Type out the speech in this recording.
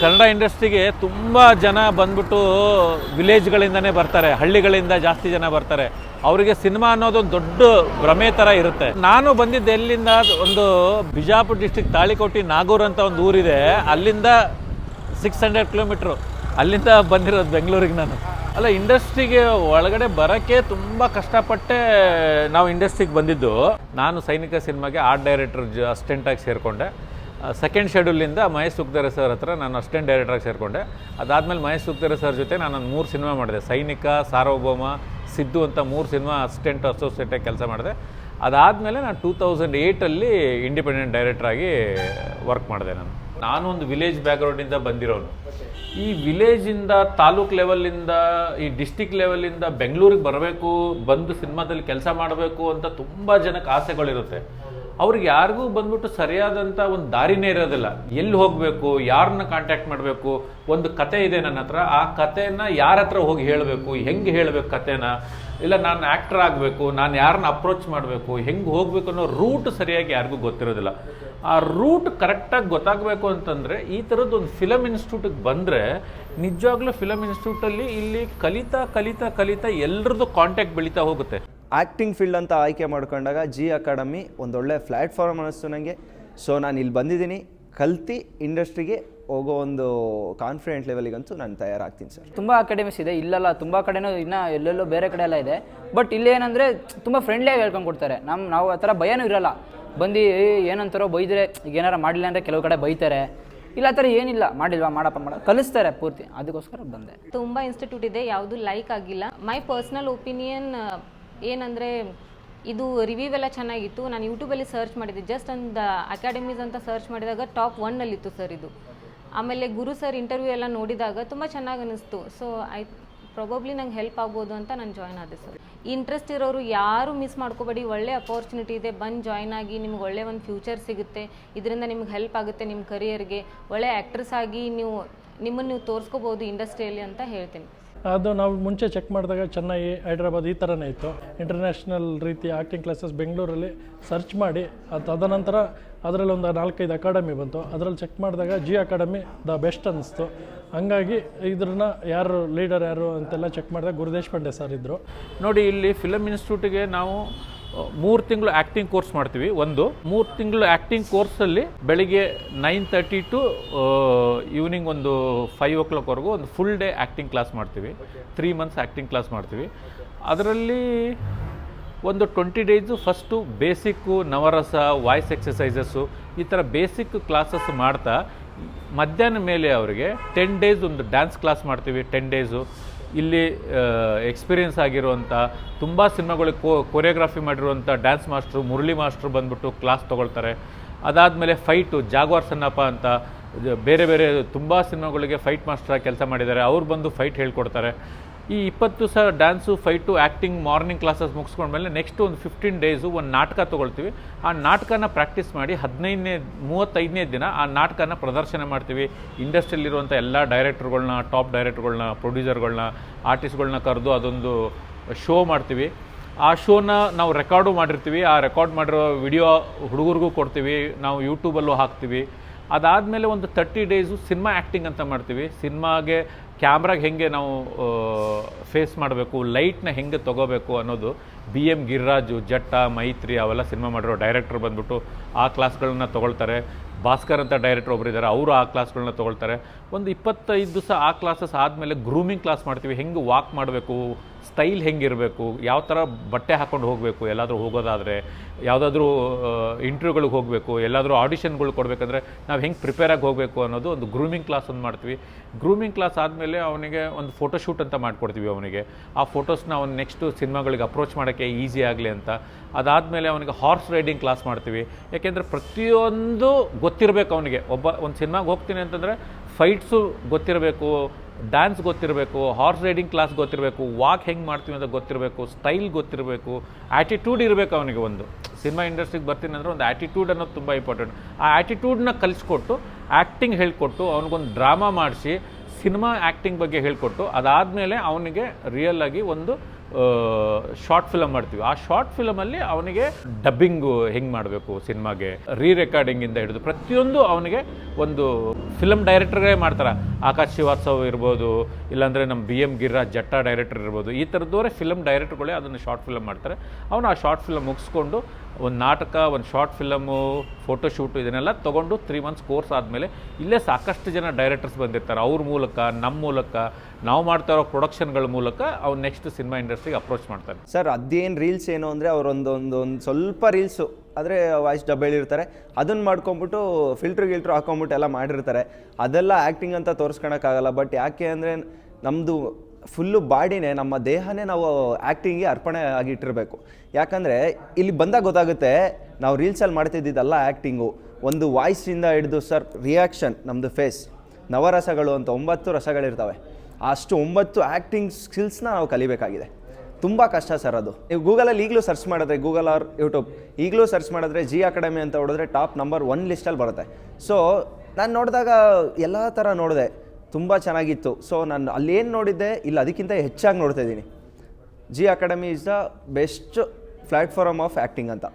ಕನ್ನಡ ಇಂಡಸ್ಟ್ರಿಗೆ ತುಂಬ ಜನ ಬಂದ್ಬಿಟ್ಟು ವಿಲೇಜ್ಗಳಿಂದನೇ ಬರ್ತಾರೆ, ಹಳ್ಳಿಗಳಿಂದ ಜಾಸ್ತಿ ಜನ ಬರ್ತಾರೆ. ಅವರಿಗೆ ಸಿನಿಮಾ ಅನ್ನೋದು ಒಂದು ದೊಡ್ಡ ಭ್ರಮೆ ಥರ ಇರುತ್ತೆ. ನಾನು ಬಂದಿದ್ದು ಎಲ್ಲಿಂದ? ಒಂದು ಬಿಜಾಪುರ ಡಿಸ್ಟಿಕ್ ತಾಳಿಕೋಟಿ ನಾಗೂರ್ ಅಂತ ಒಂದು ಊರಿದೆ. ಅಲ್ಲಿಂದ ಸಿಕ್ಸ್ ಹಂಡ್ರೆಡ್ ಕಿಲೋಮೀಟ್ರು ಅಲ್ಲಿಂದ ಬಂದಿರೋದು ಬೆಂಗಳೂರಿಗೆ ನಾನು. ಅಲ್ಲ, ಇಂಡಸ್ಟ್ರಿಗೆ ಒಳಗಡೆ ಬರೋಕ್ಕೆ ತುಂಬ ಕಷ್ಟಪಟ್ಟೆ ನಾವು ಇಂಡಸ್ಟ್ರಿಗೆ ಬಂದಿದ್ದು. ನಾನು ಸೈನಿಕ ಸಿನಿಮಾಗೆ ಆರ್ಟ್ ಡೈರೆಕ್ಟರ್ ಜ ಅಸಿಸ್ಟೆಂಟಾಗಿ ಸೇರಿಕೊಂಡೆ. ಸೆಕೆಂಡ್ ಶೆಡ್ಯೂಲಿಂದ ಮಹೇಶ್ ಸುಕ್ದರೆ ಸರ್ ಹತ್ರ ನಾನು ಅಸಿಸ್ಟೆಂಟ್ ಡೈರೆಕ್ಟ್ರಾಗಿ ಸೇರಿಕೊಂಡೆ. ಅದಾದಮೇಲೆ ಮಹೇಶ್ ಸುಕ್ದರೆ ಸರ್ ಜೊತೆ ನಾನು ಮೂರು ಸಿನಿಮಾ ಮಾಡಿದೆ. ಸೈನಿಕ, ಸಾರ್ವಭೌಮ, ಸಿದ್ದು ಅಂತ ಮೂರು ಸಿನಿಮಾ ಅಸಿಸ್ಟೆಂಟ್ ಅಸೋಸಿಯೇಟಾಗಿ ಕೆಲಸ ಮಾಡಿದೆ. ಅದಾದಮೇಲೆ ನಾನು ಟೂ ತೌಸಂಡ್ ಏಯ್ಟಲ್ಲಿ ಇಂಡಿಪೆಂಡೆಂಟ್ ಡೈರೆಕ್ಟ್ರಾಗಿ ವರ್ಕ್ ಮಾಡಿದೆ ನಾನು. ನಾನು ಒಂದು ವಿಲೇಜ್ ಬ್ಯಾಕ್ಗ್ರೌಂಡಿಂದ ಬಂದಿರೋನು. ಈ ವಿಲೇಜಿಂದ ತಾಲೂಕ್ ಲೆವೆಲಿಂದ ಈ ಡಿಸ್ಟಿಕ್ ಲೆವೆಲಿಂದ ಬೆಂಗಳೂರಿಗೆ ಬರಬೇಕು, ಬಂದು ಸಿನಿಮಾದಲ್ಲಿ ಕೆಲಸ ಮಾಡಬೇಕು ಅಂತ ತುಂಬ ಜನಕ್ಕೆ ಆಸೆಗಳಿರುತ್ತೆ. ಅವ್ರಿಗೆ ಯಾರಿಗೂ ಬಂದ್ಬಿಟ್ಟು ಸರಿಯಾದಂಥ ಒಂದು ದಾರಿನೇ ಇರೋದಿಲ್ಲ. ಎಲ್ಲಿ ಹೋಗಬೇಕು, ಯಾರನ್ನ ಕಾಂಟ್ಯಾಕ್ಟ್ ಮಾಡಬೇಕು, ಒಂದು ಕತೆ ಇದೆ ನನ್ನ ಹತ್ರ, ಆ ಕತೆನ ಯಾರ ಹತ್ರ ಹೋಗಿ ಹೇಳಬೇಕು, ಹೆಂಗೆ ಹೇಳಬೇಕು ಕತೆನ? ಇಲ್ಲ ನಾನು ಆ್ಯಕ್ಟರ್ ಆಗಬೇಕು, ನಾನು ಯಾರನ್ನ ಅಪ್ರೋಚ್ ಮಾಡಬೇಕು, ಹೆಂಗೆ ಹೋಗಬೇಕು ಅನ್ನೋ ರೂಟ್ ಸರಿಯಾಗಿ ಯಾರಿಗೂ ಗೊತ್ತಿರೋದಿಲ್ಲ. ಆ ರೂಟ್ ಕರೆಕ್ಟಾಗಿ ಗೊತ್ತಾಗಬೇಕು ಅಂತಂದರೆ, ಈ ಥರದ್ದು ಒಂದು ಫಿಲಮ್ ಇನ್ಸ್ಟಿಟ್ಯೂಟಿಗೆ ಬಂದರೆ, ನಿಜವಾಗ್ಲೂ ಫಿಲಮ್ ಇನ್ಸ್ಟಿಟ್ಯೂಟಲ್ಲಿ ಇಲ್ಲಿ ಕಲಿತಾ ಕಲಿತಾ ಕಲಿತಾ ಎಲ್ಲರದ್ದು ಕಾಂಟ್ಯಾಕ್ಟ್ ಬೆಳೀತಾ ಹೋಗುತ್ತೆ. ಆ್ಯಕ್ಟಿಂಗ್ ಫೀಲ್ಡ್ ಅಂತ ಆಯ್ಕೆ ಮಾಡ್ಕೊಂಡಾಗ ಜಿ ಅಕಾಡೆಮಿ ಒಂದೊಳ್ಳೆ ಪ್ಲ್ಯಾಟ್ಫಾರ್ಮ್ ಅನ್ನಿಸ್ತು ನನಗೆ ಸೊ ನಾನು ಇಲ್ಲಿ ಬಂದಿದ್ದೀನಿ. ಕಲ್ತಿ ಇಂಡಸ್ಟ್ರಿಗೆ ಹೋಗೋ ಒಂದು ಕಾನ್ಫಿಡೆಂಟ್ ಲೆವೆಲಿಗಂತೂ ನಾನು ತಯಾರಾಗ್ತೀನಿ ಸರ್. ತುಂಬ ಅಕಾಡೆಮಿಸ್ ಇದೆ. ಇಲ್ಲಲ್ಲ ತುಂಬ ಕಡೆನೂ ಇನ್ನೂ ಎಲ್ಲೆಲ್ಲೋ ಬೇರೆ ಕಡೆ ಎಲ್ಲ ಇದೆ. ಬಟ್ ಇಲ್ಲಿ ಏನಂದರೆ ತುಂಬ ಫ್ರೆಂಡ್ಲಿಯಾಗಿ ಹೇಳ್ಕೊಂಡು ಕೊಡ್ತಾರೆ. ನಮ್ಮ ನಾವು ಆ ಥರ ಭಯನೂ ಇರಲ್ಲ. ಬಂದು ಏ, ಏನಂತಾರೋ ಬೈದರೆ ಈಗ ಏನಾರ ಮಾಡಿಲ್ಲ ಅಂದರೆ ಕೆಲವು ಕಡೆ ಬೈತಾರೆ. ಇಲ್ಲ ಆ ಥರ ಏನಿಲ್ಲ. ಮಾಡಿಲ್ವಾ ಮಾಡಪ್ಪ ಮಾಡ ಕಲಿಸ್ತಾರೆ ಪೂರ್ತಿ. ಅದಕ್ಕೋಸ್ಕರ ಬಂದೆ. ತುಂಬ ಇನ್ಸ್ಟಿಟ್ಯೂಟ್ ಇದೆ. ಯಾವುದು ಲೈಕ್ ಆಗಿಲ್ಲ. ಮೈ ಪರ್ಸ್ನಲ್ ಒಪಿನಿಯನ್ ಏನಂದರೆ, ಇದು ರಿವ್ಯೂ ಎಲ್ಲ ಚೆನ್ನಾಗಿತ್ತು. ನಾನು ಯೂಟ್ಯೂಬಲ್ಲಿ ಸರ್ಚ್ ಮಾಡಿದ್ದೆ. ಜಸ್ಟ್ ಒಂದು ಅಕಾಡೆಮೀಸ್ ಅಂತ ಸರ್ಚ್ ಮಾಡಿದಾಗ ಟಾಪ್ ಒನ್ನಲ್ಲಿತ್ತು ಸರ್ ಇದು. ಆಮೇಲೆ ಗುರು ಸರ್ ಇಂಟರ್ವ್ಯೂ ಎಲ್ಲ ನೋಡಿದಾಗ ತುಂಬ ಚೆನ್ನಾಗಿ ಅನ್ನಿಸ್ತು ಸೊ ಐ ಪ್ರೊಬಬ್ಲಿ ನಂಗೆ ಹೆಲ್ಪ್ ಆಗ್ಬೋದು ಅಂತ ನಾನು ಜಾಯ್ನ್ ಆದೆ ಸರ್ ಇಂಟ್ರೆಸ್ಟ್ ಇರೋರು ಯಾರು ಮಿಸ್ ಮಾಡ್ಕೋಬೇಡಿ. ಒಳ್ಳೆ ಅಪೋರ್ಚುನಿಟಿ ಇದೆ. ಬಂದು ಜಾಯ್ನ್ ಆಗಿ ನಿಮ್ಗೆ ಒಳ್ಳೆ ಒಂದು ಫ್ಯೂಚರ್ ಸಿಗುತ್ತೆ. ಇದರಿಂದ ನಿಮ್ಗೆ ಹೆಲ್ಪ್ ಆಗುತ್ತೆ ನಿಮ್ಮ ಕರಿಯರ್ಗೆ ಒಳ್ಳೆ ಆ್ಯಕ್ಟ್ರೆಸ್ ಆಗಿ ನೀವು ನಿಮ್ಮನ್ನು ನೀವು ತೋರಿಸ್ಕೋಬೋದು ಇಂಡಸ್ಟ್ರಿಯಲ್ಲಿ ಅಂತ ಹೇಳ್ತೀನಿ. ಅದು ನಾವು ಮುಂಚೆ ಚೆಕ್ ಮಾಡಿದಾಗ ಚೆನ್ನೈ, ಹೈದ್ರಾಬಾದ್ ಈ ಥರನೇ ಇತ್ತು. ಇಂಟರ್ನ್ಯಾಷನಲ್ ರೀತಿಯ ಆ್ಯಕ್ಟಿಂಗ್ ಕ್ಲಾಸಸ್ ಬೆಂಗಳೂರಲ್ಲಿ ಸರ್ಚ್ ಮಾಡಿ, ಅದು ತದನಂತರ ಅದರಲ್ಲಿ ಒಂದು ನಾಲ್ಕೈದು ಅಕಾಡೆಮಿ ಬಂತು. ಅದರಲ್ಲಿ ಚೆಕ್ ಮಾಡಿದಾಗ ಜಿ ಅಕಾಡೆಮಿ ದ ಬೆಸ್ಟ್ ಅನ್ನಿಸ್ತು. ಹಂಗಾಗಿ ಇದ್ರನ್ನ ಯಾರು ಲೀಡರ್ ಯಾರು ಅಂತೆಲ್ಲ ಚೆಕ್ ಮಾಡಿದಾಗ ಗುರುದೇಶ್ ಪಾಂಡೆ ಸರ್ ಇದ್ದರು ನೋಡಿ, ಇಲ್ಲಿ ಫಿಲಮ್ ಇನ್ಸ್ಟಿಟ್ಯೂಟಿಗೆ ನಾವು ಮೂರು ತಿಂಗಳು ಆ್ಯಕ್ಟಿಂಗ್ ಕೋರ್ಸ್ ಮಾಡ್ತೀವಿ. ಒಂದು, ಮೂರು ತಿಂಗಳು ಆ್ಯಕ್ಟಿಂಗ್ ಕೋರ್ಸಲ್ಲಿ ಬೆಳಿಗ್ಗೆ ನೈನ್ ತರ್ಟಿ ಟು ಈವ್ನಿಂಗ್ ಒಂದು ಫೈವ್ ಓ ಕ್ಲಾಕ್ವರೆಗೂ ಒಂದು ಫುಲ್ ಡೇ ಆ್ಯಕ್ಟಿಂಗ್ ಕ್ಲಾಸ್ ಮಾಡ್ತೀವಿ. ತ್ರೀ ಮಂತ್ಸ್ ಆ್ಯಕ್ಟಿಂಗ್ ಕ್ಲಾಸ್ ಮಾಡ್ತೀವಿ. ಅದರಲ್ಲಿ ಒಂದು twenty days first basic navarasa voice exercises ಈ ಥರ ಬೇಸಿಕ್ ಕ್ಲಾಸಸ್ ಮಾಡ್ತಾ ಮಧ್ಯಾಹ್ನ ಮೇಲೆ ಅವರಿಗೆ ಟೆನ್ ಡೇಸ್ ಒಂದು ಡ್ಯಾನ್ಸ್ ಕ್ಲಾಸ್ ಮಾಡ್ತೀವಿ ಟೆನ್ ಡೇಸು ಇಲ್ಲಿ ಎಕ್ಸ್ಪೀರಿಯನ್ಸ್ ಆಗಿರುವಂಥ ತುಂಬ ಸಿನಿಮಾಗಳಿಗೆ ಕೋ ಕೊರಿಯೋಗ್ರಫಿ ಮಾಡಿರುವಂಥ ಡ್ಯಾನ್ಸ್ ಮಾಸ್ಟ್ರು ಮುರಳಿ ಮಾಸ್ಟ್ರು ಬಂದ್ಬಿಟ್ಟು ಕ್ಲಾಸ್ ತೊಗೊಳ್ತಾರೆ. ಅದಾದಮೇಲೆ ಫೈಟು ಜಾಗ್ವಾರ್ ಸನ್ನಪ್ಪ ಅಂತ, ಬೇರೆ ಬೇರೆ ತುಂಬ ಸಿನಿಮಾಗಳಿಗೆ ಫೈಟ್ ಮಾಸ್ಟ್ರಾಗಿ ಕೆಲಸ ಮಾಡಿದ್ದಾರೆ. ಅವ್ರು ಬಂದು ಫೈಟ್ ಹೇಳ್ಕೊಡ್ತಾರೆ. ಈ ಇಪ್ಪತ್ತು ಸಹ dance, fight acting morning classes ಮುಗಿಸ್ಕೊಂಡ್ಮೇಲೆ next ಒಂದು ಫಿಫ್ಟೀನ್ ಡೇಸು ಒಂದು ನಾಟಕ ತೊಗೊಳ್ತೀವಿ. ಆ ನಾಟಕನ ಪ್ರಾಕ್ಟೀಸ್ ಮಾಡಿ ಹದಿನೈದನೇ, ಮೂವತ್ತೈದನೇ ದಿನ ಆ ನಾಟಕನ ಪ್ರದರ್ಶನ ಮಾಡ್ತೀವಿ. ಇಂಡಸ್ಟ್ರಿಯಲ್ಲಿರುವಂಥ ಎಲ್ಲ ಡೈರೆಕ್ಟ್ರ್ಗಳನ್ನ, ಟಾಪ್ ಡೈರೆಕ್ಟರ್ಗಳ್ನ ಪ್ರೊಡ್ಯೂಸರ್ಗಳನ್ನ, ಆರ್ಟಿಸ್ಟ್ಗಳನ್ನ ಕರೆದು ಅದೊಂದು ಶೋ ಮಾಡ್ತೀವಿ. ಆ ಶೋನ ನಾವು ರೆಕಾರ್ಡು ಮಾಡಿರ್ತೀವಿ. ಆ ರೆಕಾರ್ಡ್ ಮಾಡಿರೋ ವಿಡಿಯೋ ಹುಡುಗರಿಗೂ ಕೊಡ್ತೀವಿ. ನಾವು ಯೂಟ್ಯೂಬಲ್ಲೂ ಹಾಕ್ತೀವಿ. ಅದಾದಮೇಲೆ ಒಂದು ತರ್ಟಿ ಡೇಸು ಸಿನಿಮಾ ಆ್ಯಕ್ಟಿಂಗ್ ಅಂತ ಮಾಡ್ತೀವಿ. ಸಿನಿಮಾಗೆ ಕ್ಯಾಮ್ರಾಗೆ ಹೆಂಗೆ ನಾವು ಫೇಸ್ ಮಾಡಬೇಕು ಲೈಟ್ನ ಹೆಂಗೆ ತೊಗೋಬೇಕು ಅನ್ನೋದು ಬಿ ಎಂ ಗಿರಿರಾಜು, ಜಟ್ಟ, ಮೈತ್ರಿ ಅವೆಲ್ಲ ಸಿನಿಮಾ ಮಾಡಿರೋ ಡೈರೆಕ್ಟ್ರ್ ಬಂದ್ಬಿಟ್ಟು ಆ ಕ್ಲಾಸ್ಗಳನ್ನ ತೊಗೊಳ್ತಾರೆ. ಭಾಸ್ಕರ್ ಅಂತ ಡೈರೆಕ್ಟರ್ ಒಬ್ಬರಿದ್ದಾರೆ ಅವರು ಆ ಕ್ಲಾಸ್ಗಳನ್ನ ತೊಗೊಳ್ತಾರೆ. ಒಂದು ಇಪ್ಪತ್ತೈದು ದಿವಸ ಆ ಕ್ಲಾಸಸ್ ಆದಮೇಲೆ ಗ್ರೂಮಿಂಗ್ ಕ್ಲಾಸ್ ಮಾಡ್ತೀವಿ. ಹೆಂಗೆ ವಾಕ್ ಮಾಡಬೇಕು ಸ್ಟೈಲ್ ಹೆಂಗಿರಬೇಕು ಯಾವ ಥರ ಬಟ್ಟೆ ಹಾಕ್ಕೊಂಡು ಹೋಗಬೇಕು, ಎಲ್ಲಾದರೂ ಹೋಗೋದಾದರೆ, ಯಾವುದಾದ್ರೂ ಇಂಟರ್ವ್ಯೂಗಳಿಗೆ ಹೋಗಬೇಕು, ಎಲ್ಲಾದರೂ ಆಡಿಷನ್ಗಳು ಕೊಡಬೇಕಂದ್ರೆ ನಾವು ಹೆಂಗೆ ಪ್ರಿಪೇರ್ ಆಗಿ ಹೋಗಬೇಕು ಅನ್ನೋದು ಒಂದು ಗ್ರೂಮಿಂಗ್ ಕ್ಲಾಸ್ ಒಂದು ಮಾಡ್ತೀವಿ. ಗ್ರೂಮಿಂಗ್ ಕ್ಲಾಸ್ ಆದಮೇಲೆ ಅವನಿಗೆ ಒಂದು ಫೋಟೋಶೂಟ್ ಅಂತ ಮಾಡ್ಕೊಡ್ತೀವಿ ಅವನಿಗೆ. ಆ ಫೋಟೋಸ್ನ ಅವ್ನು ನೆಕ್ಸ್ಟು ಸಿನಿಮಾಗಳಿಗೆ ಅಪ್ರೋಚ್ ಮಾಡೋಕ್ಕೆ ಈಸಿ ಆಗಲಿ ಅಂತ. ಅದಾದಮೇಲೆ ಅವನಿಗೆ ಹಾರ್ಸ್ ರೈಡಿಂಗ್ ಕ್ಲಾಸ್ ಮಾಡ್ತೀವಿ. ಯಾಕೆಂದರೆ ಪ್ರತಿಯೊಂದು ಗೊತ್ತಿರಬೇಕು ಅವನಿಗೆ. ಒಬ್ಬ, ಒಂದು ಸಿನಿಮಾಗೆ ಹೋಗ್ತೀನಿ ಅಂತಂದರೆ ಫೈಟ್ಸು ಗೊತ್ತಿರಬೇಕು ಡ್ಯಾನ್ಸ್ ಗೊತ್ತಿರಬೇಕು ಹಾರ್ಸ್ ರೈಡಿಂಗ್ ಕ್ಲಾಸ್ ಗೊತ್ತಿರಬೇಕು ವಾಕ್ ಹೆಂಗೆ ಮಾಡ್ತೀವಿ ಅಂತ ಗೊತ್ತಿರಬೇಕು ಸ್ಟೈಲ್ ಗೊತ್ತಿರಬೇಕು ಆ್ಯಟಿಟ್ಯೂಡ್ ಇರಬೇಕು ಅವನಿಗೆ ಒಂದು. ಸಿನಿಮಾ ಇಂಡಸ್ಟ್ರಿಗೆ ಬರ್ತೀನಿ ಅಂದರೆ ಒಂದು ಆ್ಯಟಿಟ್ಯೂಡ್ ಅನ್ನೋದು ತುಂಬ ಇಂಪಾರ್ಟೆಂಟ್ ಆ ಆ್ಯಟಿಟ್ಯೂಡ್ನ ಕಲಿಸ್ಕೊಟ್ಟು ಆ್ಯಕ್ಟಿಂಗ್ ಹೇಳಿಕೊಟ್ಟು, ಅವನಿಗೊಂದು ಡ್ರಾಮಾ ಮಾಡಿಸಿ ಸಿನಿಮಾ ಆ್ಯಕ್ಟಿಂಗ್ ಬಗ್ಗೆ ಹೇಳಿಕೊಟ್ಟು, ಅದಾದಮೇಲೆ ಅವನಿಗೆ ರಿಯಲ್ ಆಗಿ ಒಂದು ಶಾರ್ಟ್ ಫಿಲಮ್ ಮಾಡ್ತೀವಿ. ಆ ಶಾರ್ಟ್ ಫಿಲಮಲ್ಲಿ ಅವನಿಗೆ ಡಬ್ಬಿಂಗು ಹೆಂಗೆ ಮಾಡಬೇಕು ಸಿನಿಮಾಗೆ ರೀ ರೆಕಾರ್ಡಿಂಗಿಂದ ಹಿಡಿದು ಪ್ರತಿಯೊಂದು ಅವನಿಗೆ ಒಂದು ಫಿಲಮ್ ಡೈರೆಕ್ಟರ್ಗಳೇ ಮಾಡ್ತಾರೆ. ಆಕಾಶ್ ಶ್ರೀವಾತ್ಸವ್ ಇರ್ಬೋದು, ಇಲ್ಲಾಂದರೆ ನಮ್ಮ B M Giriraj Jatta director ಇರ್ಬೋದು, ಈ ಥರದವರೇ ಫಿಲಮ್ ಡೈರೆಕ್ಟರ್ಗಳೇ ಅದನ್ನು ಶಾರ್ಟ್ ಫಿಲಮ್ ಮಾಡ್ತಾರೆ. ಅವನು ಆ ಶಾರ್ಟ್ ಫಿಲಮ್ ಮುಗಿಸ್ಕೊಂಡು ಒಂದು ನಾಟಕ, ಒಂದು ಶಾರ್ಟ್ ಫಿಲಮು ಫೋಟೋಶೂಟು ಇದನ್ನೆಲ್ಲ ತೊಗೊಂಡು ತ್ರೀ ಮಂತ್ಸ್ ಕೋರ್ಸ್ ಆದಮೇಲೆ ಇಲ್ಲೇ ಸಾಕಷ್ಟು ಜನ ಡೈರೆಕ್ಟರ್ಸ್ ಬಂದಿರ್ತಾರೆ. ಅವ್ರ ಮೂಲಕ ನಮ್ಮ ಮೂಲಕ, ನಾವು ಮಾಡ್ತಾ ಇರೋ ಪ್ರೊಡಕ್ಷನ್ಗಳ ಮೂಲಕ ಅವ್ನು ನೆಕ್ಸ್ಟ್ ಸಿನಿಮಾ ಇಂಡಸ್ಟ್ರಿಗೆ ಅಪ್ರೋಚ್ ಮಾಡ್ತಾರೆ. ಸರ್ ಅದೇನು ರೀಲ್ಸ್ ಏನು ಅಂದರೆ ಅವರೊಂದು ಒಂದು ಒಂದು ಸ್ವಲ್ಪ ರೀಲ್ಸು ಆದರೆ ವಾಯ್ಸ್ ಡಬ್ ಹೇಳಿರ್ತಾರೆ ಅದನ್ನು ಮಾಡ್ಕೊಂಬಿಟ್ಟು ಫಿಲ್ಟ್ರ್ ಗಿಲ್ಟ್ರ್ ಹಾಕೊಂಬಿಟ್ಟು ಎಲ್ಲ ಮಾಡಿರ್ತಾರೆ. ಅದೆಲ್ಲ ಆ್ಯಕ್ಟಿಂಗ್ ಅಂತ ತೋರಿಸ್ಕೊಳಕ್ಕಾಗಲ್ಲ ಬಟ್ ಯಾಕೆ ಅಂದರೆ ನಮ್ಮದು ಫುಲ್ಲು ಬಾಡಿನೇ, ನಮ್ಮ ದೇಹನೇ ನಾವು ಆ್ಯಕ್ಟಿಂಗ್ಗೆ ಅರ್ಪಣೆ ಆಗಿಟ್ಟಿರಬೇಕು ಯಾಕಂದರೆ ಇಲ್ಲಿ ಬಂದಾಗ ಗೊತ್ತಾಗುತ್ತೆ, ನಾವು ರೀಲ್ಸಲ್ಲಿ ಮಾಡ್ತಿದ್ದಿದ್ದಲ್ಲ ಆ್ಯಕ್ಟಿಂಗು ಒಂದು ವಾಯ್ಸಿಂದ ಹಿಡಿದು ಸರ್ ರಿಯಾಕ್ಷನ್ ನಮ್ಮದು ಫೇಸ್ ನವರಸಗಳು ಅಂತ ಒಂಬತ್ತು ರಸಗಳಿರ್ತವೆ. ಅಷ್ಟು ಒಂಬತ್ತು ಆ್ಯಕ್ಟಿಂಗ್ ಸ್ಕಿಲ್ಸ್ನ ನಾವು ಕಲಿಬೇಕಾಗಿದೆ. ತುಂಬ ಕಷ್ಟ ಸರ್ ಅದು. ನೀವು ಗೂಗಲಲ್ಲಿ ಈಗಲೂ ಸರ್ಚ್ ಮಾಡಿದ್ರೆ ಗೂಗಲ್ ಆರ್ ಯೂಟ್ಯೂಬ್ ಈಗಲೂ ಸರ್ಚ್ ಮಾಡಿದ್ರೆ ಜಿ ಅಕಾಡೆಮಿ ಅಂತ ಹೊಡೆದ್ರೆ ಟಾಪ್ ನಂಬರ್ ಒನ್ ಲಿಸ್ಟಲ್ಲಿ ಬರುತ್ತೆ. ಸೊ ನಾನು ನೋಡಿದಾಗ ಎಲ್ಲ ಥರ ನೋಡಿದೆ. ತುಂಬ ಚೆನ್ನಾಗಿತ್ತು. ಸೊ ನಾನು ಅಲ್ಲೇನು ನೋಡಿದ್ದೆ? ಇಲ್ಲ, ಅದಕ್ಕಿಂತ ಹೆಚ್ಚಾಗಿ ನೋಡ್ತಾ ಇದ್ದೀನಿ. G academy is the best platform of acting ಅಂತ.